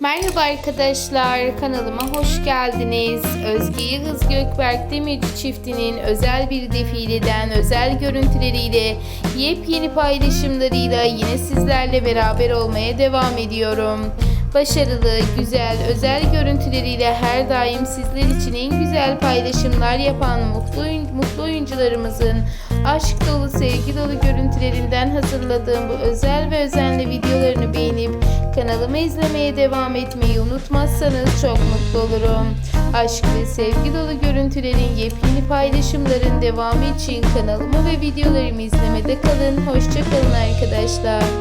Merhaba arkadaşlar, kanalıma hoş geldiniz. Özge Yıldız Gökberk Demirci çiftinin özel bir defileden özel görüntüleriyle, yepyeni paylaşımlarıyla yine sizlerle beraber olmaya devam ediyorum. Başarılı, güzel, özel görüntüleriyle her daim sizler için en güzel paylaşımlar yapan mutlu, mutlu oyuncularımızın aşk dolu, sevgi dolu görüntülerinden hazırladığım bu özel ve özenli videolarını beğenip kanalımı izlemeye devam etmeyi unutmazsanız çok mutlu olurum. Aşk ve sevgi dolu görüntülerin yepyeni paylaşımların devamı için kanalımı ve videolarımı izlemede kalın. Hoşçakalın arkadaşlar.